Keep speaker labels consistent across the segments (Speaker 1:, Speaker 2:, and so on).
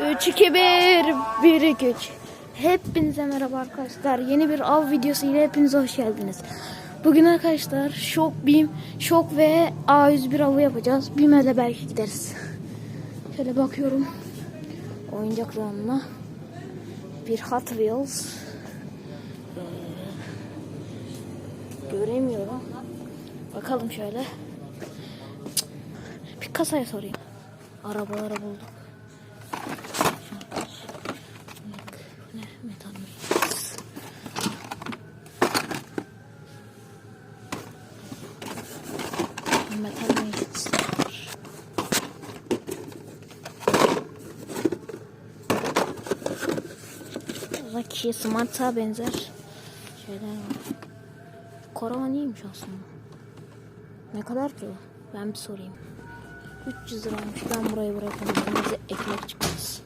Speaker 1: 3, 2, 1, 1, 2, 3. Hepinize merhaba arkadaşlar. Yeni bir av videosu ile hepiniz hoş geldiniz. Bugün arkadaşlar şok BİM, şok ve A101 avı yapacağız. BİM'e de belki gideriz. Şöyle bakıyorum. Oyuncaklarına. Bir Hot Wheels. Ee, göremiyorum. Bakalım şöyle. Bir kasaya sorayım. Arabaları bulduk. Metal mıyız? Burada Kia Smart'a benzer şeyler var. Karavan iyiymiş aslında. Ne kadar ki? Ben bir sorayım. 300 liraymış. Ben burayı bırakamam. Bize ekmek çıkmaz.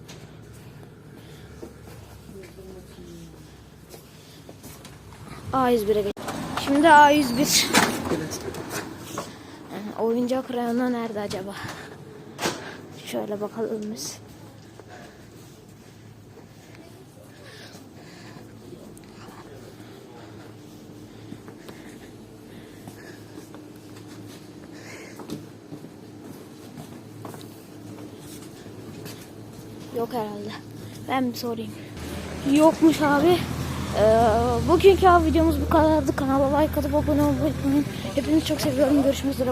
Speaker 1: A101'e geç. Şimdi A101. Yani oyuncak reyonu nerede acaba? Şöyle bakalım biz. Yok herhalde. Ben bir sorayım. Yokmuş abi. Ee, bugünkü videomuz bu kadardı. Kanala like atıp abone olmayı unutmayın. Hepinizi çok seviyorum. Görüşmek üzere.